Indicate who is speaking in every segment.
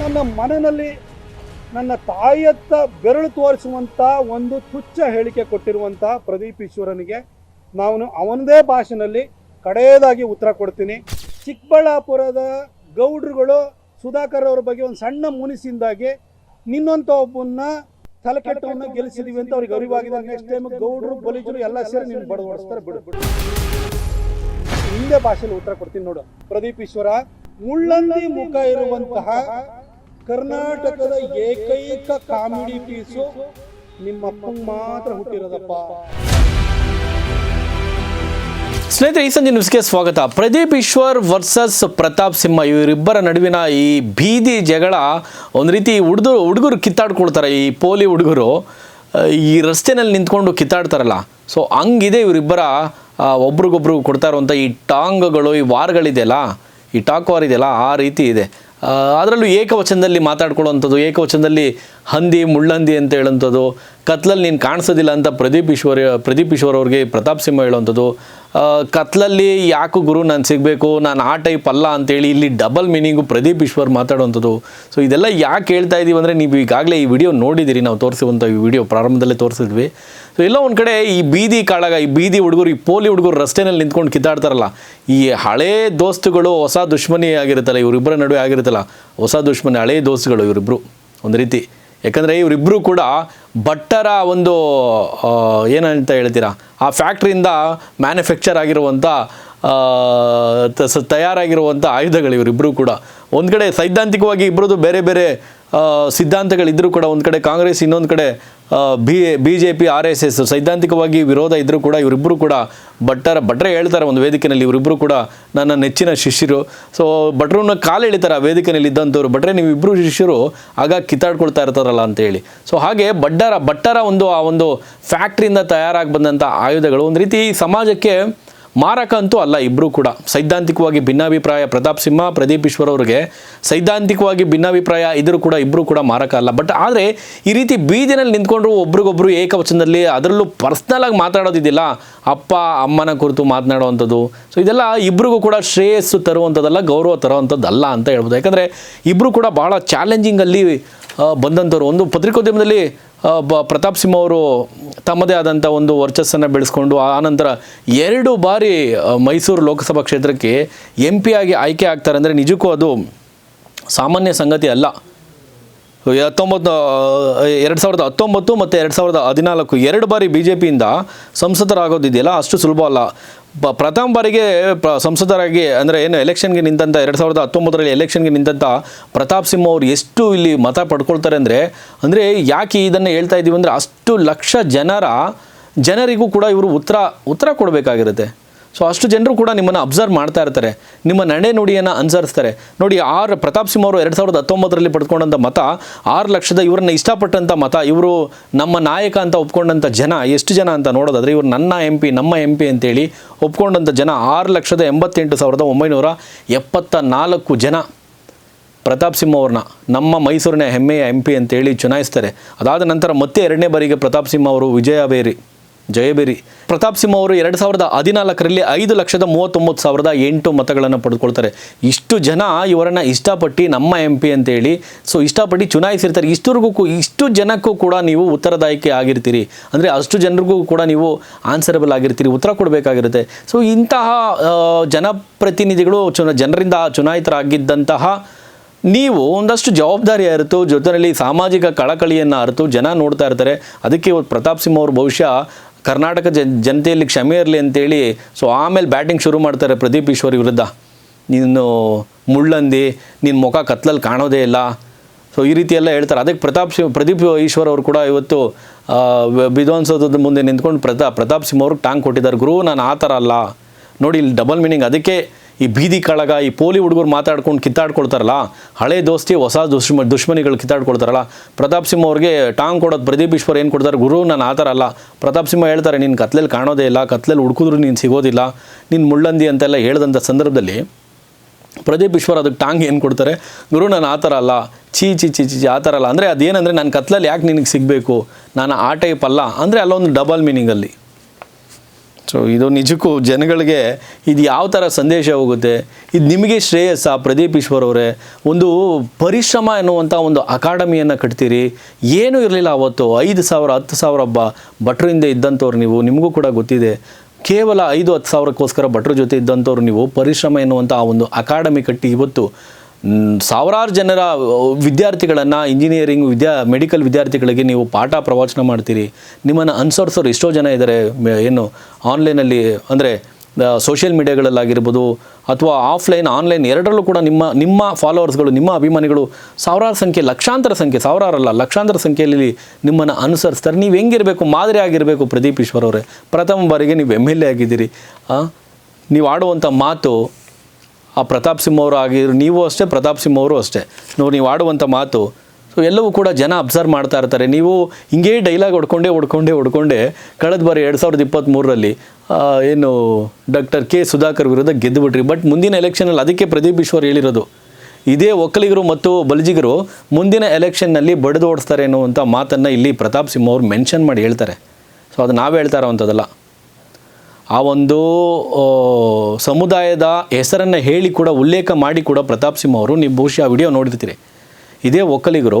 Speaker 1: ನನ್ನ ಮನೆಯಲ್ಲಿ ನನ್ನ ತಾಯಿಯತ್ತ ಬೆರಳು ತೋರಿಸುವಂಥ ಒಂದು ತುಚ್ಛ ಹೇಳಿಕೆ ಕೊಟ್ಟಿರುವಂಥ ಪ್ರದೀಪ್ ಈಶ್ವರನಿಗೆ ನಾನು ಅವನದೇ ಭಾಷೆನಲ್ಲಿ ಕಡೆಯದಾಗಿ ಉತ್ತರ ಕೊಡ್ತೀನಿ. ಚಿಕ್ಕಬಳ್ಳಾಪುರದ ಗೌಡ್ರುಗಳು ಸುಧಾಕರ್ ಅವ್ರ ಬಗ್ಗೆ ಒಂದು ಸಣ್ಣ ಮುನಿಸಿಂದಾಗಿ ನಿನ್ನಂಥ ಒಬ್ಬನ್ನ ತಲೆಕೆಟ್ಟವನ್ನು ಗೆಲ್ಲಿಸಿದೀವಿ ಅಂತ ಅವ್ರಿಗೆ ಅರಿವಾಗಿದೆ. ನೆಕ್ಸ್ಟ್ ಟೈಮ್ ಗೌಡ್ರು ಬಲಿಜರು ಎಲ್ಲ ಸೇರಿ ನಿನ್ನ ಬಡ ಓಡಿಸ್ತಾರೆ ಬಿಡು. ಬಿಡು ಹಿಂದೆ ಭಾಷೆಯಲ್ಲಿ ಉತ್ತರ ಕೊಡ್ತೀನಿ ನೋಡು. ಪ್ರದೀಪ್ ಈಶ್ವರ ಮುಳ್ಳಂದಿ ಮುಖ ಇರುವಂತಹ ಕರ್ನಾಟಕದ ಏಕೈಕ ಕಾಮಿಡಿ ಪೀಸು ನಿಮ್ಮ ಅಪ್ಪಂಗ್ ಮಾತ್ರ ಹುಟ್ಟಿರೋದಪ್ಪ.
Speaker 2: ಸ್ನೇಹಿತರೆ, ಈ ಸಂಜೆ ನ್ಯೂಸ್ಗೆ ಸ್ವಾಗತ. ಪ್ರದೀಪ್ ಈಶ್ವರ್ ವರ್ಸಸ್ ಪ್ರತಾಪ್ ಸಿಂಹ, ಇವರಿಬ್ಬರ ನಡುವಿನ ಈ ಬೀದಿ ಜಗಳ, ಒಂದು ರೀತಿ ಹುಡುಗರು ಹುಡುಗರು ಕಿತ್ತಾಡ್ಕೊಳ್ತಾರೆ ಈ ಪೋಲಿ ಹುಡುಗರು. ಈ ರಸ್ತೆನಲ್ಲಿ ನಿಂತ್ಕೊಂಡು ಕಿತ್ತಾಡ್ತಾರಲ್ಲ. ಸೊ ಹಂಗಿದೆ ಇವರಿಬ್ಬರ ಒಬ್ರಿಗೊಬ್ರು ಕೊಡ್ತಾ ಇರುವಂಥ ಈ ಟಾಂಗ್ಗಳು, ಈ ವಾರ್ಗಳಿದೆಯಲ್ಲ, ಈ ಟಾಕ್ ವಾರ್ ಇದೆಯಲ್ಲ, ಆ ರೀತಿ ಇದೆ. ಅದರಲ್ಲೂ ಏಕವಚನದಲ್ಲಿ ಮಾತಾಡ್ಕೊಳ್ಳೋವಂಥದ್ದು, ಏಕವಚನದಲ್ಲಿ ಹಂದಿ, ಮುಳ್ಳಂದಿ ಅಂತ ಹೇಳೋವಂಥದ್ದು, ಕತ್ಲಲ್ಲಿ ನೀನು ಕಾಣಿಸೋದಿಲ್ಲ ಅಂತ ಪ್ರದೀಪ್ ಈಶ್ವರ್ ಪ್ರದೀಪ್ ಈಶ್ವರ್ ಅವ್ರಿಗೆ ಪ್ರತಾಪ್ ಸಿಂಹ ಹೇಳುವಂಥದ್ದು ಕತ್ಲಲ್ಲಿ ಯಾಕು ಗುರು ನಾನು ಸಿಗಬೇಕು, ನಾನು ಆ ಟೈಪ್ ಅಲ್ಲ ಅಂತೇಳಿ ಇಲ್ಲಿ ಡಬಲ್ ಮೀನಿಂಗು ಪ್ರದೀಪ್ ಈಶ್ವರ್ ಮಾತಾಡುವಂಥದ್ದು. ಸೊ ಇದೆಲ್ಲ ಯಾಕೆ ಹೇಳ್ತಾ ಇದ್ದೀವಿ ಅಂದರೆ, ನೀವು ಈಗಾಗಲೇ ಈ ವಿಡಿಯೋ ನೋಡಿದ್ದೀರಿ ನಾವು ತೋರಿಸುವಂಥ ಈ ವಿಡಿಯೋ ಪ್ರಾರಂಭದಲ್ಲೇ ತೋರಿಸಿದ್ವಿ. ಸೊ ಎಲ್ಲ ಒಂದು ಕಡೆ ಈ ಬೀದಿ ಕಾಳಾಗ, ಈ ಬೀದಿ ಹುಡುಗರು, ಈ ಪೋಲಿ ಹುಡುಗರು ರಸ್ತೆನಲ್ಲಿ ನಿಂತ್ಕೊಂಡು ಕಿತ್ತಾಡ್ತಾರಲ್ಲ, ಈ ಹಳೇ ದೋಸ್ತುಗಳು ಹೊಸ ದುಶ್ಮನಿ ಆಗಿರುತ್ತಲ್ಲ ಇವರಿಬ್ಬರ ನಡುವೆ ಆಗಿರುತ್ತಲ್ಲ, ಹೊಸ ದುಶ್ಮನಿ, ಹಳೇ ದೋಸ್ತುಗಳು ಇವರಿಬ್ಬರು ಒಂದು ರೀತಿ. ಯಾಕಂದರೆ ಇವರಿಬ್ಬರು ಕೂಡ ಬಟ್ಟರ ಒಂದು ಏನಂತ ಹೇಳ್ತೀರಾ, ಆ ಫ್ಯಾಕ್ಟ್ರಿಯಿಂದ ಮ್ಯಾನುಫ್ಯಾಕ್ಚರ್ ಆಗಿರುವಂಥ ತಯಾರಾಗಿರುವಂಥ ಆಯುಧಗಳು ಇವರಿಬ್ಬರು ಕೂಡ. ಒಂದು ಕಡೆ ಸೈದ್ಧಾಂತಿಕವಾಗಿ ಇಬ್ಬರದು ಬೇರೆ ಬೇರೆ ಸಿದ್ಧಾಂತಗಳಿದ್ದರೂ ಕೂಡ ಒಂದು ಕಡೆ ಕಾಂಗ್ರೆಸ್, ಇನ್ನೊಂದು ಕಡೆ B B J P R S S ಸೈದ್ಧಾಂತಿಕವಾಗಿ ವಿರೋಧ ಇದ್ದರೂ ಕೂಡ ಇವರಿಬ್ಬರು ಕೂಡ ಭಟ್ಟರ, ಭಟ್ರೆ ಹೇಳ್ತಾರೆ ಒಂದು ವೇದಿಕೆಯಲ್ಲಿ ಇವರಿಬ್ಬರು ಕೂಡ ನನ್ನ ನೆಚ್ಚಿನ ಶಿಷ್ಯರು. ಸೊ ಭಟ್ರನ್ನ ಕಾಲು ಎಳಿತಾರೆ ಆ ವೇದಿಕೆಯಲ್ಲಿ ಇದ್ದಂಥವ್ರು ಭಟ್ರೆ ನೀವು ಇಬ್ಬರು ಶಿಷ್ಯರು, ಆಗ ಕಿತ್ತಾಡ್ಕೊಳ್ತಾ ಇರ್ತಾರಲ್ಲ ಅಂತೇಳಿ. ಸೊ ಹಾಗೆ ಬಡ್ಡರ ಭಟ್ಟರ ಒಂದು ಆ ಒಂದು ಫ್ಯಾಕ್ಟ್ರಿಯಿಂದ ತಯಾರಾಗಿ ಬಂದಂಥ ಆಯುಧಗಳು. ಒಂದು ರೀತಿ ಸಮಾಜಕ್ಕೆ ಮಾರಕ ಅಂತೂ ಅಲ್ಲ ಇಬ್ಬರೂ ಕೂಡ. ಸೈದ್ಧಾಂತಿಕವಾಗಿ ಭಿನ್ನಾಭಿಪ್ರಾಯ ಪ್ರತಾಪ್ ಸಿಂಹ, ಪ್ರದೀಪ್ ಈಶ್ವರ್ ಅವರಿಗೆ ಸೈದ್ಧಾಂತಿಕವಾಗಿ ಭಿನ್ನಾಭಿಪ್ರಾಯ ಇದ್ರೂ ಕೂಡ ಇಬ್ಬರೂ ಕೂಡ ಮಾರಕ ಅಲ್ಲ. ಬಟ್ ಆದರೆ ಈ ರೀತಿ ಬೀದಿನಲ್ಲಿ ನಿಂತ್ಕೊಂಡ್ರು ಒಬ್ರಿಗೊಬ್ರು ಏಕವಚನದಲ್ಲಿ ಅದರಲ್ಲೂ ಪರ್ಸ್ನಲ್ ಆಗಿ ಮಾತಾಡೋದಿದೆಯಲ್ಲ ಅಪ್ಪ, ಅಮ್ಮನ ಕುರಿತು ಮಾತನಾಡುವಂಥದ್ದು. ಸೊ ಇದೆಲ್ಲ ಇಬ್ಬರಿಗೂ ಕೂಡ ಶ್ರೇಯಸ್ಸು ತರುವಂಥದ್ದಲ್ಲ, ಗೌರವ ತರುವಂಥದ್ದಲ್ಲ ಅಂತ ಹೇಳ್ಬೋದು. ಯಾಕಂದರೆ ಇಬ್ಬರು ಕೂಡ ಭಾಳ ಚಾಲೆಂಜಿಂಗಲ್ಲಿ ಬಂದಂಥವ್ರು. ಒಂದು ಪತ್ರಿಕೋದ್ಯಮದಲ್ಲಿ ಬ, ಪ್ರತಾಪ್ ಸಿಂಹ ಅವರು ತಮ್ಮದೇ ಆದಂಥ ಒಂದು ವರ್ಚಸ್ಸನ್ನು ಬೆಳೆಸ್ಕೊಂಡು ಆನಂತರ ಎರಡು ಬಾರಿ ಮೈಸೂರು ಲೋಕಸಭಾ ಕ್ಷೇತ್ರಕ್ಕೆ ಎಂ ಪಿ ಆಗಿ ಆಯ್ಕೆ ಆಗ್ತಾರೆ. ಅಂದರೆ ನಿಜಕ್ಕೂ ಅದು ಸಾಮಾನ್ಯ ಸಂಗತಿ ಅಲ್ಲ. ಹತ್ತೊಂಬತ್ತು ಎರಡು ಸಾವಿರದ ಹತ್ತೊಂಬತ್ತು ಮತ್ತು ಎರಡು ಸಾವಿರದ ಹದಿನಾಲ್ಕು, ಎರಡು ಬಾರಿ ಬಿ ಜೆ ಪಿಯಿಂದ ಸಂಸದರಾಗೋದಿದೆಯಲ್ಲ? ಅಷ್ಟು ಸುಲಭ ಅಲ್ಲ. ಪ್ರಥಮ ಬಾರಿಗೆ ಪ್ರ ಸಂಸದರಾಗಿ ಅಂದರೆ ಏನು ಎಲೆಕ್ಷನ್ಗೆ ನಿಂತಂಥ ಎರಡು ಸಾವಿರದ ಹತ್ತೊಂಬತ್ತರಲ್ಲಿ ಎಲೆಕ್ಷನ್ಗೆ ನಿಂತಂಥ ಪ್ರತಾಪ್ ಸಿಂಹ ಅವರು ಎಷ್ಟು ಇಲ್ಲಿ ಮತ ಪಡ್ಕೊಳ್ತಾರೆ ಅಂದರೆ ಅಂದರೆ ಯಾಕೆ ಇದನ್ನು ಹೇಳ್ತಾ ಇದ್ದೀವಿ ಅಂದರೆ ಅಷ್ಟು ಲಕ್ಷ ಜನರ, ಜನರಿಗೂ ಕೂಡ ಇವರು ಉತ್ತರ ಉತ್ತರ ಕೊಡಬೇಕಾಗಿರುತ್ತೆ. ಸೊ ಅಷ್ಟು ಜನರು ಕೂಡ ನಿಮ್ಮನ್ನು ಅಬ್ಸರ್ವ್ ಮಾಡ್ತಾ ಇರ್ತಾರೆ. ನಿಮ್ಮ ನಡೆ ನುಡಿಯನ್ನು ಅನುಸರಿಸ್ತಾರೆ. ನೋಡಿ, ಆರ್ ಪ್ರತಾಪ್ ಸಿಂಹ ಅವರು ಎರಡು ಸಾವಿರದ ಹತ್ತೊಂಬತ್ತರಲ್ಲಿ ಪಡ್ಕೊಂಡಂಥ ಮತ, ಆರು ಲಕ್ಷದ ಇವರನ್ನ ಇಷ್ಟಪಟ್ಟಂಥ ಮತ, ಇವರು ನಮ್ಮ ನಾಯಕ ಅಂತ ಒಪ್ಕೊಂಡಂಥ ಜನ, ಎಷ್ಟು ಜನ ಅಂತ ನೋಡೋದಾದರೆ, ಇವರು ನನ್ನ ಎಂ ಪಿ ನಮ್ಮ ಎಂ ಪಿ ಅಂತೇಳಿ ಒಪ್ಕೊಂಡಂಥ ಜನ ಆರು ಲಕ್ಷದ ಎಂಬತ್ತೆಂಟು ಸಾವಿರದ ಒಂಬೈನೂರ ಎಪ್ಪತ್ತ ನಾಲ್ಕು ಜನ ಪ್ರತಾಪ್ ಸಿಂಹ ಅವ್ರನ್ನ ನಮ್ಮ ಮೈಸೂರಿನ ಹೆಮ್ಮೆಯ ಎಂ ಪಿ ಅಂತೇಳಿ ಚುನಾಯಿಸ್ತಾರೆ. ಅದಾದ ನಂತರ ಮತ್ತೆ ಎರಡನೇ ಬಾರಿಗೆ ಪ್ರತಾಪ್ ಸಿಂಹ ಅವರು ವಿಜಯಬೇರಿ ಜಯಬೇರಿ. ಪ್ರತಾಪ್ ಸಿಂಹ ಅವರು ಎರಡು ಸಾವಿರದ ಹದಿನಾಲ್ಕರಲ್ಲಿ ಐದು ಲಕ್ಷದ ಮೂವತ್ತೊಂಬತ್ತು ಸಾವಿರದ ಎಂಟು ಮತಗಳನ್ನು ಪಡೆದುಕೊಳ್ತಾರೆ. ಇಷ್ಟು ಜನ ಇವರನ್ನು ಇಷ್ಟಪಟ್ಟು ನಮ್ಮ ಎಂ ಪಿ ಅಂತೇಳಿ, ಸೊ ಇಷ್ಟಪಟ್ಟು ಚುನಾಯಿಸಿರ್ತಾರೆ ಇಷ್ಟರಿಗೂ ಇಷ್ಟು ಜನಕ್ಕೂ ಕೂಡ ನೀವು ಉತ್ತರದಾಯಿಕೆ ಆಗಿರ್ತೀರಿ. ಅಂದರೆ ಅಷ್ಟು ಜನರಿಗೂ ಕೂಡ ನೀವು ಆನ್ಸರಬಲ್ ಆಗಿರ್ತೀರಿ. ಉತ್ತರ ಕೊಡಬೇಕಾಗಿರುತ್ತೆ. ಸೊ ಇಂತಹ ಜನಪ್ರತಿನಿಧಿಗಳು, ಚುನ, ಜನರಿಂದ ಚುನಾಯಿತರಾಗಿದ್ದಂತಹ ನೀವು ಒಂದಷ್ಟು ಜವಾಬ್ದಾರಿ ಅರಿತು, ಜೊತೆಯಲ್ಲಿ ಸಾಮಾಜಿಕ ಕಳಕಳಿಯನ್ನು ಅರಿತು ಜನ ನೋಡ್ತಾ ಇರ್ತಾರೆ. ಅದಕ್ಕೆ ಪ್ರತಾಪ್ ಸಿಂಹ ಅವರು ಬಹುಶಃ ಕರ್ನಾಟಕ ಜನತೆಯಲ್ಲಿ ಕ್ಷಮೆ ಇರಲಿ ಅಂತೇಳಿ ಸೊ ಆಮೇಲೆ ಬ್ಯಾಟಿಂಗ್ ಶುರು ಮಾಡ್ತಾರೆ ಪ್ರದೀಪ್ ಈಶ್ವರ್ ವಿರುದ್ಧ. ನೀನು ಮುಳ್ಳಂದಿ ನಿನ್ನ ಮುಖ ಕತ್ಲಲ್ಲಿ ಕಾಣೋದೇ ಇಲ್ಲ. ಸೊ ಈ ರೀತಿ ಎಲ್ಲ ಹೇಳ್ತಾರೆ. ಅದಕ್ಕೆ ಪ್ರತಾಪ್ ಸಿಂಹ, ಪ್ರದೀಪ್ ಈಶ್ವರ್ ಅವರು ಕೂಡ ಇವತ್ತು ವಿಧಾನಸೌಧದ ಮುಂದೆ ನಿಂತ್ಕೊಂಡು ಪ್ರತಾಪ್ ಪ್ರತಾಪ್ ಸಿಂಹ ಅವ್ರಿಗೆ ಟಾಂಗ್ ಕೊಟ್ಟಿದ್ದಾರೆ. ಗುರು, ನಾನು ಆ ಥರ ಅಲ್ಲ. ನೋಡಿ, ಇಲ್ಲಿ ಡಬಲ್ ಮೀನಿಂಗ್ ಅದಕ್ಕೆ ಈ ಬೀದಿ ಕಳಗ, ಈ ಪೋಲಿ ಹುಡುಗರು ಮಾತಾಡ್ಕೊಂಡು ಕಿತ್ತಾಡ್ಕೊಳ್ತಾರಲ್ಲ, ಹಳೆ ದೋಸ್ತಿ, ಹೊಸ ದುಶ್ಮ, ದುಶ್ಮನಿಗಳು ಕಿತ್ತಾಡ್ಕೊಳ್ತಾರಲ್ಲ, ಪ್ರತಾಪ್ ಸಿಂಹ ಅವ್ರಿಗೆ ಟಾಂಗ್ ಕೊಡೋದು, ಪ್ರದೀಪ್ ಈಶ್ವರ್ ಏನು ಕೊಡ್ತಾರೆ, ಗುರು ನಾನು ಆ ಥರ ಅಲ್ಲ. ಪ್ರತಾಪ್ ಸಿಂಹ ಹೇಳ್ತಾರೆ, ನೀನು ಕತ್ಲಲ್ಲಿ ಕಾಣೋದೇ ಇಲ್ಲ, ಕತ್ಲಲ್ಲಿ ಹುಡುಕಿದ್ರು ನೀನು ಸಿಗೋದಿಲ್ಲ, ನೀನು ಮುಳ್ಳಂದಿ ಅಂತೆಲ್ಲ ಹೇಳ್ದಂಥ ಸಂದರ್ಭದಲ್ಲಿ ಪ್ರದೀಪ್ ಈಶ್ವರ್ ಅದಕ್ಕೆ ಟಾಂಗ್ ಏನು ಕೊಡ್ತಾರೆ, ಗುರು ನಾನು ಆ ಥರ ಅಲ್ಲ ಚೀ ಚಿ ಚಿ ಚಿ ಆ ಥರ ಅಲ್ಲ. ಅಂದರೆ ಅದೇನಂದರೆ ನನ್ನ ಕತ್ಲಲ್ಲಿ ಯಾಕೆ ನಿನಗೆ ಸಿಗಬೇಕು? ನಾನು ಆ ಟೈಪ್ ಅಲ್ಲ. ಅಂದರೆ ಅಲ್ಲೊಂದು ಡಬಲ್ ಮೀನಿಂಗಲ್ಲಿ ಸೊ ಇದು ನಿಜಕ್ಕೂ ಜನಗಳಿಗೆ ಇದು ಯಾವ ಥರ ಸಂದೇಶ ಹೋಗುತ್ತೆ? ಇದು ನಿಮಗೆ ಶ್ರೇಯಸ್ಸ, ಪ್ರದೀಪ್ ಈಶ್ವರ್ ಅವರೇ, ಒಂದು ಪರಿಶ್ರಮ ಎನ್ನುವಂಥ ಒಂದು ಅಕಾಡೆಮಿಯನ್ನು ಕಟ್ತೀರಿ. ಏನೂ ಇರಲಿಲ್ಲ ಅವತ್ತು. ಐದು ಸಾವಿರ, ಹತ್ತು ಸಾವಿರ ಹಬ್ಬ, ಭಟ್ರ ಹಿಂದೆ ಇದ್ದಂಥವ್ರು ನೀವು, ನಿಮಗೂ ಕೂಡ ಗೊತ್ತಿದೆ. ಕೇವಲ ಐದು, ಹತ್ತು ಸಾವಿರಕ್ಕೋಸ್ಕರ ಭಟ್ರ ಜೊತೆ ಇದ್ದಂಥವ್ರು ನೀವು ಪರಿಶ್ರಮ ಎನ್ನುವಂಥ ಆ ಒಂದು ಅಕಾಡೆಮಿ ಕಟ್ಟಿ ಇವತ್ತು ಸಾವಿರಾರು ಜನರ ವಿದ್ಯಾರ್ಥಿಗಳನ್ನು ಇಂಜಿನಿಯರಿಂಗ್ ವಿದ್ಯಾ ಮೆಡಿಕಲ್ ವಿದ್ಯಾರ್ಥಿಗಳಿಗೆ ನೀವು ಪಾಠ ಪ್ರವಚನ ಮಾಡ್ತೀರಿ. ನಿಮ್ಮನ್ನು ಅನುಸರಿಸೋರು ಎಷ್ಟೋ ಜನ ಇದ್ದಾರೆ ಏನು ಆನ್ಲೈನಲ್ಲಿ ಅಂದರೆ ಸೋಷಿಯಲ್ ಮೀಡಿಯಾಗಳಲ್ಲಾಗಿರ್ಬೋದು ಅಥವಾ ಆಫ್ಲೈನ್ ಆನ್ಲೈನ್ ಎರಡರಲ್ಲೂ ಕೂಡ ನಿಮ್ಮ ನಿಮ್ಮ ಫಾಲೋವರ್ಸ್ಗಳು ನಿಮ್ಮ ಅಭಿಮಾನಿಗಳು ಸಾವಿರಾರು ಸಂಖ್ಯೆ, ಲಕ್ಷಾಂತರ ಸಂಖ್ಯೆ, ಸಾವಿರಾರಲ್ಲ, ಲಕ್ಷಾಂತರ ಸಂಖ್ಯೆಯಲ್ಲಿ ನಿಮ್ಮನ್ನು ಅನುಸರಿಸ್ತಾರೆ. ನೀವು ಹೆಂಗಿರಬೇಕು, ಮಾದರಿ ಆಗಿರಬೇಕು ಪ್ರದೀಪ್ ಈಶ್ವರ್ ಪ್ರಥಮ ಬಾರಿಗೆ ನೀವು ಎಂ ಎಲ್ ಎ ಆಗಿದ್ದೀರಿ? ನೀವು ಆಡುವಂಥ ಮಾತು ಆ ಪ್ರತಾಪ್ ಸಿಂಹ ಅವರು ಆಗಿರು ನೀವು ಅಷ್ಟೇ, ಪ್ರತಾಪ್ ಸಿಂಹ ಅವರು ಅಷ್ಟೇ. ನೋಡಿ, ನೀವು ಆಡುವಂಥ ಮಾತು. ಸೊ ಎಲ್ಲವೂ ಕೂಡ ಜನ ಅಬ್ಸರ್ವ್ ಮಾಡ್ತಾ ಇರ್ತಾರೆ. ನೀವು ಹಿಂಗೇ ಡೈಲಾಗ್ ಹೊಡ್ಕೊಂಡೇ ಹೊಡ್ಕೊಂಡೇ ಹೊಡ್ಕೊಂಡೇ ಕಳೆದ ಬಾರಿ ಎರಡು ಸಾವಿರದ ಇಪ್ಪತ್ತ್ಮೂರರಲ್ಲಿ ಏನು ಡಾಕ್ಟರ್ ಕೆ ಸುಧಾಕರ್ ವಿರುದ್ಧ ಗೆದ್ದುಬಿಟ್ರಿ. ಬಟ್ ಮುಂದಿನ ಎಲೆಕ್ಷನಲ್ಲಿ ಅದಕ್ಕೆ ಪ್ರದೀಪ್ ಈಶ್ವರ್ ಹೇಳಿರೋದು. ಇದೇ ಒಕ್ಕಲಿಗರು ಮತ್ತು ಬಲ್ಜಿಗರು ಮುಂದಿನ ಎಲೆಕ್ಷನ್ನಲ್ಲಿ ಬಡಿದು ಓಡಿಸ್ತಾರೆ ಅನ್ನುವಂಥ ಮಾತನ್ನು ಇಲ್ಲಿ ಪ್ರತಾಪ್ ಸಿಂಹ ಅವರು ಮೆನ್ಷನ್ ಮಾಡಿ ಹೇಳ್ತಾರೆ. ಸೊ ಅದು ನಾವೇ ಹೇಳ್ತಾ ಇರೋವಂಥದ್ದಲ್ಲ. ಆ ಒಂದು ಸಮುದಾಯದ ಹೆಸರನ್ನು ಹೇಳಿ ಕೂಡ ಉಲ್ಲೇಖ ಮಾಡಿ ಕೂಡ ಪ್ರತಾಪ್ ಸಿಂಹ ಅವರು, ನೀವು ಬಹುಶಃ ವಿಡಿಯೋ ನೋಡಿರ್ತೀರಿ. ಇದೇ ಒಕ್ಕಲಿಗರು,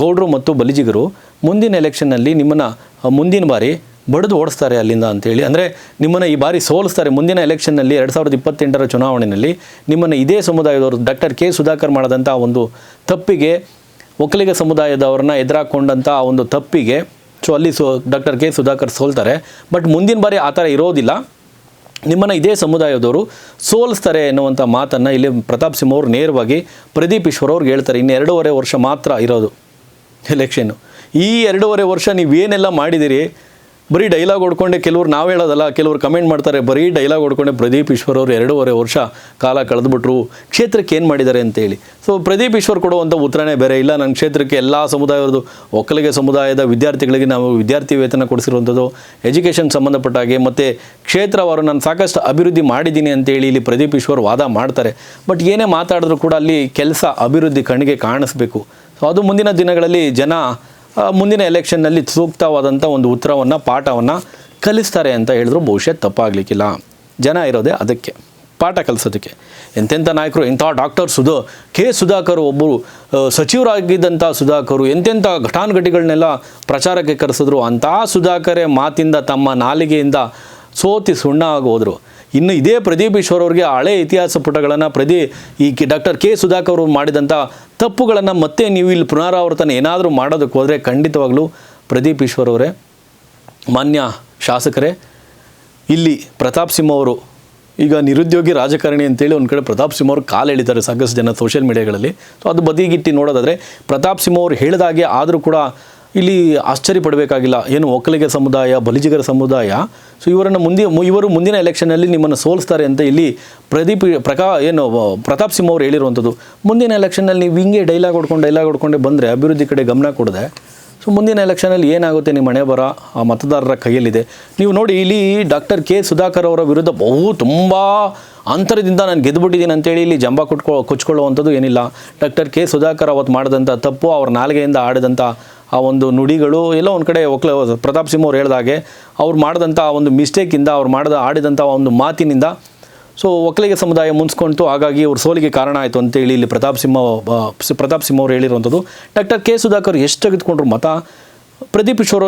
Speaker 2: ಗೌಡ್ರು ಮತ್ತು ಬಲಿಜಿಗರು ಮುಂದಿನ ಎಲೆಕ್ಷನ್ನಲ್ಲಿ ನಿಮ್ಮನ್ನು ಮುಂದಿನ ಬಾರಿ ಬಡಿದು ಓಡಿಸ್ತಾರೆ ಅಲ್ಲಿಂದ ಅಂತೇಳಿ. ಅಂದರೆ ನಿಮ್ಮನ್ನು ಈ ಬಾರಿ ಸೋಲಿಸ್ತಾರೆ ಮುಂದಿನ ಎಲೆಕ್ಷನ್ನಲ್ಲಿ ಎರಡು ಸಾವಿರದ ಇಪ್ಪತ್ತೆಂಟರ ಚುನಾವಣೆಯಲ್ಲಿ. ನಿಮ್ಮನ್ನು ಇದೇ ಸಮುದಾಯದವರು, ಡಾಕ್ಟರ್ ಕೆ ಸುಧಾಕರ್ ಮಾಡಿದಂಥ ಒಂದು ತಪ್ಪಿಗೆ, ಒಕ್ಕಲಿಗ ಸಮುದಾಯದವ್ರನ್ನ ಎದುರಾಕೊಂಡಂಥ ಆ ಒಂದು ತಪ್ಪಿಗೆ ಸೊ ಅಲ್ಲಿ ಸೊ ಡಾಕ್ಟರ್ ಕೆ ಸುಧಾಕರ್ ಸೋಲ್ತಾರೆ. ಬಟ್ ಮುಂದಿನ ಬಾರಿ ಆ ಥರ ಇರೋದಿಲ್ಲ. ನಿಮ್ಮನ್ನು ಇದೇ ಸಮುದಾಯದವರು ಸೋಲಿಸ್ತಾರೆ ಎನ್ನುವಂಥ ಮಾತನ್ನು ಇಲ್ಲಿ ಪ್ರತಾಪ್ ಸಿಂಹ ಅವರು ನೇರವಾಗಿ ಪ್ರದೀಪ್ ಈಶ್ವರ್ ಅವ್ರಿಗೆ ಹೇಳ್ತಾರೆ. ಇನ್ನು ಎರಡೂವರೆ ವರ್ಷ ಮಾತ್ರ ಇರೋದು ಎಲೆಕ್ಷನ್ನು ಈ ಎರಡೂವರೆ ವರ್ಷ ನೀವೇನೆಲ್ಲ ಮಾಡಿದಿರಿ ಬರೀ ಡೈಲಾಗ್ ಹೊಡ್ಕೊಂಡೆ ಕೆಲವ್ರು ನಾವು ಹೇಳೋದಲ್ಲ, ಕೆಲವರು ಕಮೆಂಟ್ ಮಾಡ್ತಾರೆ, ಬರೀ ಡೈಲಾಗ್ ಹೊಡ್ಕೊಂಡೆ ಪ್ರದೀಪ್ ಈಶ್ವರ್ ಅವರು ಎರಡೂವರೆ ವರ್ಷ ಕಾಲ ಕಳೆದುಬಿಟ್ರು, ಕ್ಷೇತ್ರಕ್ಕೆ ಏನು ಮಾಡಿದ್ದಾರೆ ಅಂತೇಳಿ ಸೊ ಪ್ರದೀಪ್ ಈಶ್ವರ್ ಕೊಡುವಂಥ ಉತ್ತರನೇ ಬೇರೆ ಇಲ್ಲ. ನನ್ನ ಕ್ಷೇತ್ರಕ್ಕೆ ಎಲ್ಲ ಸಮುದಾಯದ್ದು ಒಕ್ಕಲಿಗೆ ಸಮುದಾಯದ ವಿದ್ಯಾರ್ಥಿಗಳಿಗೆ ನಾವು ವಿದ್ಯಾರ್ಥಿ ವೇತನ ಕೊಡಿಸಿರುವಂಥದ್ದು ಎಜುಕೇಷನ್ ಸಂಬಂಧಪಟ್ಟ ಹಾಗೆ, ಮತ್ತು ಕ್ಷೇತ್ರವಾರು ನಾನು ಸಾಕಷ್ಟು ಅಭಿವೃದ್ಧಿ ಮಾಡಿದ್ದೀನಿ ಅಂತೇಳಿ ಇಲ್ಲಿ ಪ್ರದೀಪ್ ಈಶ್ವರ್ ವಾದ ಮಾಡ್ತಾರೆ. ಬಟ್ ಏನೇ ಮಾತಾಡಿದ್ರು ಕೂಡ ಅಲ್ಲಿ ಕೆಲಸ ಅಭಿವೃದ್ಧಿ ಕಣ್ಣಿಗೆ ಕಾಣಿಸ್ಬೇಕು. ಸೊ ಅದು ಮುಂದಿನ ದಿನಗಳಲ್ಲಿ ಜನ ಮುಂದಿನ ಎಲೆಕ್ಷನ್ನಲ್ಲಿ ಸೂಕ್ತವಾದಂಥ ಒಂದು ಉತ್ತರವನ್ನು, ಪಾಠವನ್ನು ಕಲಿಸ್ತಾರೆ ಅಂತ ಹೇಳಿದ್ರು ಬಹುಶಃ ತಪ್ಪಾಗಲಿಕ್ಕಿಲ್ಲ. ಜನ ಇರೋದೇ ಅದಕ್ಕೆ. ಪಾಠ ಕಲಿಸೋದಕ್ಕೆ. ಎಂತೆಂಥ ನಾಯಕರು ಇಂಥ ಡಾಕ್ಟರ್ ಸುಧಾ, ಕೆ ಸುಧಾಕರ್ ಒಬ್ಬರು ಸಚಿವರಾಗಿದ್ದಂಥ ಸುಧಾಕರು ಎಂತೆಂಥ ಘಟಾನುಘಟಿಗಳನ್ನೆಲ್ಲ ಪ್ರಚಾರಕ್ಕೆ ಕರೆಸಿದ್ರು, ಅಂತಹ ಸುಧಾಕರೇ ಮಾತಿಂದ ತಮ್ಮ ನಾಲಿಗೆಯಿಂದ ಸೋತಿ ಸುಣ್ಣ ಆಗಿ ಹೋದರು ಇನ್ನು ಇದೇ ಪ್ರದೀಪ್ ಈಶ್ವರ್ ಅವರಿಗೆ ಹಳೆ ಇತಿಹಾಸ ಪುಟಗಳನ್ನು ಪ್ರದಿ ಈ ಡಾಕ್ಟರ್ ಕೆ ಸುಧಾಕರ್ ಅವರು ಮಾಡಿದಂಥ ತಪ್ಪುಗಳನ್ನು ಮತ್ತೆ ನೀವು ಇಲ್ಲಿ ಪುನರಾವರ್ತನೆ ಏನಾದರೂ ಮಾಡೋದಕ್ಕೆ ಹೋದರೆ ಖಂಡಿತವಾಗಲೂ ಪ್ರದೀಪ್ ಈಶ್ವರ್ ಅವರೇ, ಮಾನ್ಯ ಶಾಸಕರೇ, ಇಲ್ಲಿ ಪ್ರತಾಪ್ ಸಿಂಹ ಅವರು, ಈಗ ನಿರುದ್ಯೋಗಿ ರಾಜಕಾರಣಿ ಅಂತೇಳಿ ಒಂದು ಕಡೆ ಪ್ರತಾಪ್ ಸಿಂಹ ಅವರು ಕಾಲು ಎಳಿತಾರೆ ಸಾಕಷ್ಟು ಜನ ಸೋಷಿಯಲ್ ಮೀಡಿಯಾಗಳಲ್ಲಿ ಸೊ ಅದು ಬದಿಗಿಟ್ಟು ನೋಡೋದಾದರೆ ಪ್ರತಾಪ್ ಸಿಂಹ ಅವರು ಹೇಳಿದಾಗೆ ಆದರೂ ಕೂಡ ಇಲ್ಲಿ ಆಶ್ಚರ್ಯ ಪಡಬೇಕಾಗಿಲ್ಲ ಏನು ಒಕ್ಕಲಿಗ ಸಮುದಾಯ, ಬಲಿಜಿಗರ ಸಮುದಾಯ? ಸೊ ಇವರನ್ನು ಮುಂದೆ ಇವರು ಮುಂದಿನ ಎಲೆಕ್ಷನಲ್ಲಿ ನಿಮ್ಮನ್ನು ಸೋಲಿಸ್ತಾರೆ ಅಂತ ಇಲ್ಲಿ ಪ್ರದೀಪ್, ಪ್ರಕಾ, ಏನು ಪ್ರತಾಪ್ ಸಿಂಹ ಅವರು ಹೇಳಿರುವಂಥದ್ದು. ಮುಂದಿನ ಎಲೆಕ್ಷನಲ್ಲಿ ನೀವು ಹಿಂಗೆ ಡೈಲಾಗ್ ಹೊಡ್ಕೊಂಡು ಡೈಲಾಗ್ ಹೊಡ್ಕೊಂಡು ಬಂದರೆ ಅಭಿವೃದ್ಧಿ ಕಡೆ ಗಮನ ಕೊಡದೆ ಸೊ ಮುಂದಿನ ಎಲೆಕ್ಷನಲ್ಲಿ ಏನಾಗುತ್ತೆ? ನಿಮ್ಮ ಮನೆ ಬರ, ಆ ಮತದಾರರ ಕೈಯಲ್ಲಿದೆ. ನೀವು ನೋಡಿ, ಇಲ್ಲಿ ಡಾಕ್ಟರ್ ಕೆ ಸುಧಾಕರ್ ಅವರ ವಿರುದ್ಧ ಬಹು ತುಂಬ ಅಂತರದಿಂದ ನಾನು ಗೆದ್ದುಬಿಟ್ಟಿದ್ದೀನಿ ಅಂತೇಳಿ ಇಲ್ಲಿ ಜಂಬ ಕೊಟ್ಕೊ, ಕೊಚ್ಕೊಳ್ಳುವಂಥದ್ದು ಏನಿಲ್ಲ. ಡಾಕ್ಟರ್ ಕೆ ಸುಧಾಕರ್ ಅವತ್ತು ಮಾಡಿದಂಥ ತಪ್ಪು, ಅವ್ರ ನಾಲ್ಗೆಯಿಂದ ಆಡಿದಂಥ ಆ ಒಂದು ನುಡಿಗಳು ಎಲ್ಲ ಒಂದು ಕಡೆ ಒಕ್ಲ ಪ್ರತಾಪ್ ಸಿಂಹ ಅವ್ರು ಹೇಳಿದಾಗೆ ಅವ್ರು ಮಾಡಿದಂಥ ಆ ಒಂದು ಮಿಸ್ಟೇಕಿಂದ ಅವ್ರು ಮಾಡಿದ ಆಡಿದಂಥ ಒಂದು ಮಾತಿನಿಂದ ಸೊ ಒಕ್ಕಲಿಗೆ ಸಮುದಾಯ ಮುನ್ಸ್ಕೊಂತು. ಹಾಗಾಗಿ ಅವ್ರ ಸೋಲಿಗೆ ಕಾರಣ ಆಯಿತು ಅಂತೇಳಿ ಇಲ್ಲಿ ಪ್ರತಾಪ್ ಸಿಂಹ ಪ್ರತಾಪ್ ಸಿಂಹ ಅವರು ಹೇಳಿರುವಂಥದ್ದು. ಡಾಕ್ಟರ್ ಕೆ ಸುಧಾಕರ್ ಎಷ್ಟು ತೆಗೆದುಕೊಂಡ್ರು ಮತ? ಪ್ರದೀಪ್ ಕಿಶೋರ್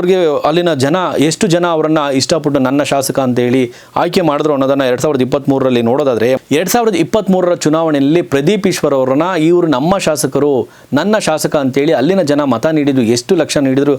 Speaker 2: ಅಲ್ಲಿನ ಜನ, ಎಷ್ಟು ಜನ ಅವರನ್ನು ಇಷ್ಟಪಟ್ಟು ನನ್ನ ಶಾಸಕ ಅಂತೇಳಿ ಆಯ್ಕೆ ಮಾಡಿದ್ರು ಅನ್ನೋದನ್ನು ಎರಡು ಸಾವಿರದ ಇಪ್ಪತ್ತ್ಮೂರರಲ್ಲಿ ನೋಡೋದಾದರೆ, ಎರಡು ಸಾವಿರದ ಇಪ್ಪತ್ತ್ಮೂರರ ಚುನಾವಣೆಯಲ್ಲಿ ಪ್ರದೀಪ್ ಈಶ್ವರ್ ಅವರನ್ನ ಇವರು ನಮ್ಮ ಶಾಸಕರು, ನನ್ನ ಶಾಸಕ ಅಂತೇಳಿ ಅಲ್ಲಿನ ಜನ ಮತ ನೀಡಿದ್ರು. ಎಷ್ಟು ಲಕ್ಷ ನೀಡಿದರು?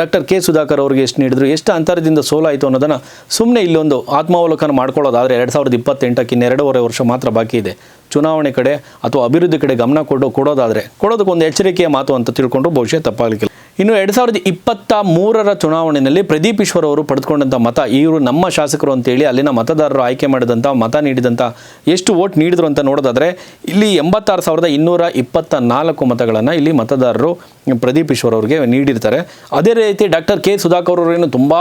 Speaker 2: ಡಾಕ್ಟರ್ ಕೆ ಸುಧಾಕರ್ ಅವರಿಗೆ ಎಷ್ಟು ನೀಡಿದ್ರು? ಎಷ್ಟು ಅಂತರದಿಂದ ಸೋಲಾಯಿತು ಅನ್ನೋದನ್ನು ಸುಮ್ಮನೆ ಇಲ್ಲೊಂದು ಆತ್ಮಾವಲೋಕನ ಮಾಡ್ಕೊಳ್ಳೋದಾದರೆ ಎರಡು ಸಾವಿರದ ಇಪ್ಪತ್ತೆಂಟಕ್ಕೆ ಇನ್ನೆರಡೂವರೆ ವರ್ಷ ಮಾತ್ರ ಬಾಕಿ ಇದೆ. ಚುನಾವಣೆ ಕಡೆ ಅಥವಾ ಅಭಿವೃದ್ಧಿ ಕಡೆ ಗಮನ ಕೊಡೋ ಕೊಡೋದಾದರೆ, ಕೊಡೋದಕ್ಕೊಂದು ಎಚ್ಚರಿಕೆಯ ಮಾತು ಅಂತ ತಿಳ್ಕೊಂಡು ಬಹುಶಃ ತಪ್ಪಾಗಲಿಕ್ಕಿಲ್ಲ. ಇನ್ನು ಎರಡು ಸಾವಿರದ ಇಪ್ಪತ್ತ ಮೂರರ ಚುನಾವಣೆಯಲ್ಲಿ ಪ್ರದೀಪ್ ಈಶ್ವರ್ ಅವರು ಪಡೆದುಕೊಂಡಂಥ ಮತ, ಇವರು ನಮ್ಮ ಶಾಸಕರು ಅಂತೇಳಿ ಅಲ್ಲಿನ ಮತದಾರರು ಆಯ್ಕೆ ಮಾಡಿದಂಥ ಮತ ನೀಡಿದಂಥ ಎಷ್ಟು ವೋಟ್ ನೀಡಿದ್ರು ಅಂತ ನೋಡೋದಾದರೆ ಇಲ್ಲಿ ಎಂಬತ್ತಾರು ಸಾವಿರದ ಇನ್ನೂರ ಇಪ್ಪತ್ತ ನಾಲ್ಕು ಮತಗಳನ್ನು ಇಲ್ಲಿ ಮತದಾರರು ಪ್ರದೀಪ್ ಈಶ್ವರ್ ಅವರಿಗೆ ನೀಡಿರ್ತಾರೆ. ಅದೇ ರೀತಿ ಡಾಕ್ಟರ್ ಕೆ ಸುಧಾಕರ್ ಅವರೇನು ತುಂಬ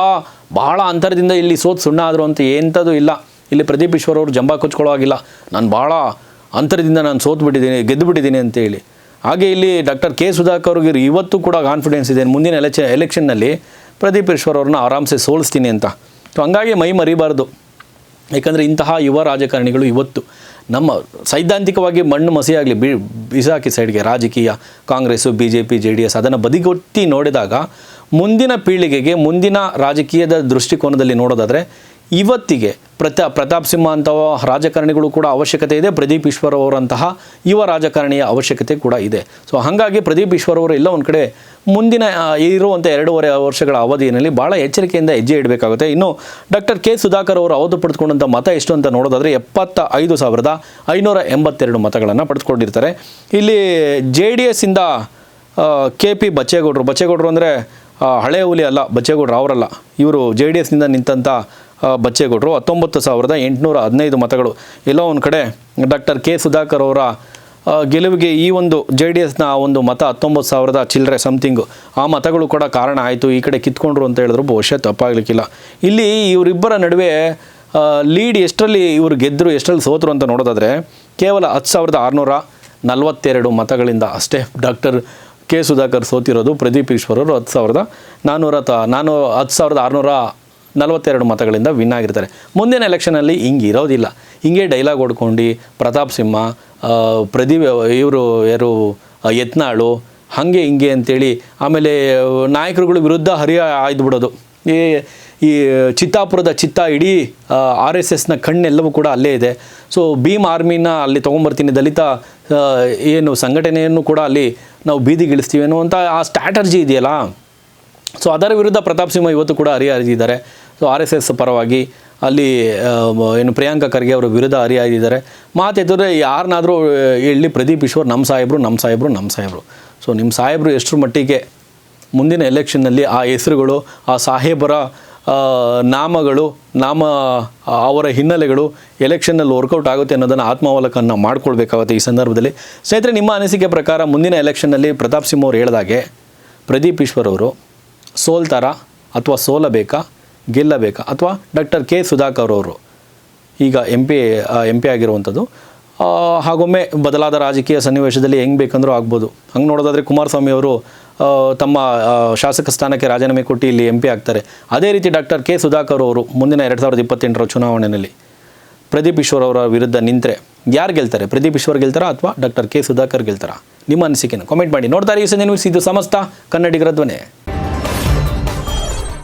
Speaker 2: ಬಹಳ ಅಂತರದಿಂದ ಇಲ್ಲಿ ಸೋತ್ ಸುಣ್ಣ ಆದರು ಅಂತ ಎಂಥದ್ದು ಇಲ್ಲ. ಇಲ್ಲಿ ಪ್ರದೀಪ್ ಈಶ್ವರ್ ಅವರು ಜಂಬ ಕೊಚ್ಕೊಳ್ಳೋ ಹಾಗಿಲ್ಲ. ನಾನು ಭಾಳ ಅಂತರದಿಂದ ನಾನು ಸೋತು ಬಿಟ್ಟಿದ್ದೀನಿ ಗೆದ್ದು ಬಿಟ್ಟಿದ್ದೀನಿ ಅಂತೇಳಿ. ಹಾಗೆ ಇಲ್ಲಿ ಡಾಕ್ಟರ್ ಕೆ ಸುಧಾಕರ್ ಅವ್ರಿಗೆ ಇವತ್ತು ಕೂಡ ಕಾನ್ಫಿಡೆನ್ಸ್ ಇದೆ. ಮುಂದಿನ ಎಲೆಕ್ಷ ಎಲೆಕ್ಷನ್ನಲ್ಲಿ ಪ್ರದೀಪ್ ಈಶ್ವರ್ ಅವ್ರನ್ನ ಆರಾಮ್ಸೆ ಸೋಲಿಸ್ತೀನಿ ಅಂತ. ಸೊ ಹಂಗಾಗಿ ಮೈ ಮರಿಬಾರ್ದು. ಯಾಕಂದರೆ ಇಂತಹ ಯುವ ರಾಜಕಾರಣಿಗಳು ಇವತ್ತು ನಮ್ಮ ಸೈದ್ಧಾಂತಿಕವಾಗಿ ಮಣ್ಣು ಮಸಿಯಾಗಲಿ ಬಿ ಬಿಸಾಕಿ ಸೈಡ್ಗೆ ರಾಜಕೀಯ, Congress B J P J D S ಅದನ್ನು ಬದಿಗೊತ್ತಿ ನೋಡಿದಾಗ ಮುಂದಿನ ಪೀಳಿಗೆಗೆ ಮುಂದಿನ ರಾಜಕೀಯದ ದೃಷ್ಟಿಕೋನದಲ್ಲಿ ನೋಡೋದಾದರೆ ಇವತ್ತಿಗೆ ಪ್ರತಾ ಪ್ರತಾಪ್ ಸಿಂಹ ಅಂತ ರಾಜಕಾರಣಿಗಳು ಕೂಡ ಅವಶ್ಯಕತೆ ಇದೆ. ಪ್ರದೀಪ್ ಈಶ್ವರ್ ಅವರಂತಹ ಯುವ ರಾಜಕಾರಣಿಯ ಅವಶ್ಯಕತೆ ಕೂಡ ಇದೆ. ಸೊ ಹಾಗಾಗಿ ಪ್ರದೀಪ್ ಈಶ್ವರ್ ಅವರು ಎಲ್ಲ ಒಂದು ಕಡೆ ಮುಂದಿನ ಇರುವಂಥ ಎರಡೂವರೆ ವರ್ಷಗಳ ಅವಧಿಯಲ್ಲಿ ಭಾಳ ಎಚ್ಚರಿಕೆಯಿಂದ ಹೆಜ್ಜೆ ಇಡಬೇಕಾಗುತ್ತೆ. ಇನ್ನು ಡಾಕ್ಟರ್ ಕೆ ಸುಧಾಕರ್ ಅವರು ಅವಧು ಪಡೆದುಕೊಂಡಂಥ ಮತ ಎಷ್ಟು ಅಂತ ನೋಡೋದಾದರೆ ಎಪ್ಪತ್ತ ಐದು ಸಾವಿರದ ಐನೂರ ಎಂಬತ್ತೆರಡು ಮತಗಳನ್ನು ಪಡೆದುಕೊಂಡಿರ್ತಾರೆ. ಇಲ್ಲಿ ಜೆ ಡಿ ಎಸ್ಸಿಂದ ಕೆ ಪಿ ಬಚ್ಚೇಗೌಡರು ಬಚ್ಚೇಗೌಡರು ಅಂದರೆ ಹಳೆ ಹುಲಿ ಅಲ್ಲ ಬಚ್ಚೇಗೌಡರು ಅವರಲ್ಲ. ಇವರು ಜೆ ಡಿ ಎಸ್ನಿಂದ ನಿಂತಂಥ ಆ, ಬಚ್ಚೇಗೌಡರು. ಹತ್ತೊಂಬತ್ತು ಸಾವಿರದ ಎಂಟುನೂರ ಹದಿನೈದು ಮತಗಳು. ಎಲ್ಲೋ ಒಂದು ಕಡೆ ಡಾಕ್ಟರ್ ಕೆ ಸುಧಾಕರ್ ಅವರ ಗೆಲುವಿಗೆ ಈ ಒಂದು ಜೆ ಡಿ ಎಸ್ನ ಒಂದು ಮತ ಹತ್ತೊಂಬತ್ತು ಸಾವಿರದ ಚಿಲ್ಲರೆ ಸಮಥಿಂಗು ಆ ಮತಗಳು ಕೂಡ ಕಾರಣ ಆಯಿತು. ಈ ಕಡೆ ಕಿತ್ಕೊಂಡ್ರು ಅಂತ ಹೇಳಿದ್ರು ಬಹುಶಃ ತಪ್ಪಾಗಲಿಕ್ಕಿಲ್ಲ. ಇಲ್ಲಿ ಇವರಿಬ್ಬರ ನಡುವೆ ಲೀಡ್ ಎಷ್ಟರಲ್ಲಿ ಇವರು ಗೆದ್ದರು ಎಷ್ಟರಲ್ಲಿ ಸೋತರು ಅಂತ ನೋಡೋದಾದರೆ ಕೇವಲ ಹತ್ತು ಸಾವಿರದ ಆರುನೂರ ನಲವತ್ತೆರಡು ಮತಗಳಿಂದ ಅಷ್ಟೇ ಡಾಕ್ಟರ್ ಕೆ ಸುಧಾಕರ್ ಸೋತಿರೋದು ಪ್ರದೀಪ್ ಈಶ್ವರರು. ಹತ್ತು ಸಾವಿರದ ನಾನ್ನೂರ ತ, ನಾನು, ಹತ್ತು ಸಾವಿರದ ಆರುನೂರ ನಲವತ್ತೆರಡು ಮತಗಳಿಂದ ವಿನ್ ಆಗಿರ್ತಾರೆ. ಮುಂದಿನ ಎಲೆಕ್ಷನಲ್ಲಿ ಹಿಂಗೆ ಇರೋದಿಲ್ಲ. ಹಿಂಗೆ ಡೈಲಾಗ್ ಹೊಡ್ಕೊಂಡು ಪ್ರತಾಪ್ ಸಿಂಹ ಪ್ರದೀಪ್, ಇವರು ಯಾರು ಯತ್ನಾಳು, ಹಾಗೆ ಹಿಂಗೆ ಅಂತೇಳಿ ಆಮೇಲೆ, ನಾಯಕರುಗಳ ವಿರುದ್ಧ ಹರಿಯ ಆಯ್ದು ಬಿಡೋದು. ಈ ಈ ಚಿತ್ತಾಪುರದ ಚಿತ್ತ ಇಡೀ ಆರ್ ಎಸ್ ಎಸ್ನ ಕಣ್ಣೆಲ್ಲವೂ ಕೂಡ ಅಲ್ಲೇ ಇದೆ. ಸೊ ಭೀಮ್ ಆರ್ಮಿನ ಅಲ್ಲಿ ತೊಗೊಂಬರ್ತೀನಿ ದಲಿತ ಏನು ಸಂಘಟನೆಯನ್ನು ಕೂಡ ಅಲ್ಲಿ ನಾವು ಬೀದಿಗಿಳಿಸ್ತೀವಿ ಅನ್ನುವಂಥ ಆ ಸ್ಟ್ರಾಟರ್ಜಿ ಇದೆಯಲ್ಲ? ಸೊ ಅದರ ವಿರುದ್ಧ ಪ್ರತಾಪ್ ಸಿಂಹ ಇವತ್ತು ಕೂಡ ಹರಿಹಾಯ್ದಿದ್ದಾರೆ ಸೊ ಆರ್ ಎಸ್ ಎಸ್ ಪರವಾಗಿ ಅಲ್ಲಿ ಏನು ಪ್ರಿಯಾಂಕಾ ಖರ್ಗೆ ಅವರ ವಿರುದ್ಧ ಹರಿಯಾಗಿದ್ದಾರೆ ಮಾತೆತ್ತಿದ್ರೆ ಯಾರನ್ನಾದರೂ ಹೇಳಿ ಪ್ರದೀಪ್ ಈಶ್ವರ್ ನಮ್ಮ ಸಾಹೇಬರು ನಮ್ಮ ಸಾಹೇಬರು ನಮ್ಮ ಸಾಹೇಬರು. ಸೊ ನಿಮ್ಮ ಸಾಹೇಬರು ಎಷ್ಟರ ಮಟ್ಟಿಗೆ ಮುಂದಿನ ಎಲೆಕ್ಷನ್ನಲ್ಲಿ ಆ ಹೆಸರುಗಳು, ಆ ಸಾಹೇಬರ ನಾಮಗಳು, ನಾಮ ಅವರ ಹಿನ್ನೆಲೆಗಳು ಎಲೆಕ್ಷನ್ನಲ್ಲಿ ವರ್ಕೌಟ್ ಆಗುತ್ತೆ ಅನ್ನೋದನ್ನು ಆತ್ಮಾವಲಕನ ಮಾಡ್ಕೊಳ್ಬೇಕಾಗುತ್ತೆ ಈ ಸಂದರ್ಭದಲ್ಲಿ. ಸ್ನೇಹಿತರೆ, ನಿಮ್ಮ ಅನಿಸಿಕೆ ಪ್ರಕಾರ ಮುಂದಿನ ಎಲೆಕ್ಷನ್ನಲ್ಲಿ ಪ್ರತಾಪ್ ಸಿಂಹ ಅವರು ಹೇಳಿದಾಗೆ ಪ್ರದೀಪ್ ಈಶ್ವರ್ ಅವರು ಸೋಲ್ತಾರಾ ಅಥವಾ ಸೋಲಬೇಕಾ? ಗೆಲ್ಲಬೇಕಾ? ಅಥವಾ ಡಾಕ್ಟರ್ ಕೆ ಸುಧಾಕರ್ ಅವರು, ಈಗ ಎಂ ಪಿ ಎಂ ಪಿ ಆಗಿರುವಂಥದ್ದು ಹಾಗೊಮ್ಮೆ ಬದಲಾದ ರಾಜಕೀಯ ಸನ್ನಿವೇಶದಲ್ಲಿ ಹೆಂಗೆ ಬೇಕಂದರೂ ಆಗ್ಬೋದು. ಹಂಗೆ ನೋಡೋದಾದರೆ ಕುಮಾರಸ್ವಾಮಿ ಅವರು ತಮ್ಮ ಶಾಸಕ ಸ್ಥಾನಕ್ಕೆ ರಾಜೀನಾಮೆ ಕೊಟ್ಟು ಇಲ್ಲಿ ಎಂ ಪಿ ಆಗ್ತಾರೆ. ಅದೇ ರೀತಿ ಡಾಕ್ಟರ್ ಕೆ ಸುಧಾಕರ್ ಅವರು ಮುಂದಿನ ಎರಡು ಸಾವಿರದ ಇಪ್ಪತ್ತೆಂಟರ ಚುನಾವಣೆಯಲ್ಲಿ ಪ್ರದೀಪ್ ಈಶ್ವರ್ ಅವರ ವಿರುದ್ಧ ನಿಂತರೆ ಯಾರು ಗೆಲ್ತಾರೆ? ಪ್ರದೀಪ್ ಈಶ್ವರ್ ಗೆಲ್ತಾರಾ ಅಥವಾ ಡಾಕ್ಟರ್ ಕೆ ಸುಧಾಕರ್ ಗೆಲ್ತಾರಾ? ನಿಮ್ಮ ಅನಿಸಿಕೆನ ಕಾಮೆಂಟ್ ಮಾಡಿ. ನೋಡ್ತಾರೆ ಈ ಸಂಜೆ ಇದು ಸಮಸ್ತ ಕನ್ನಡಿಗರ ಧ್ವನಿ.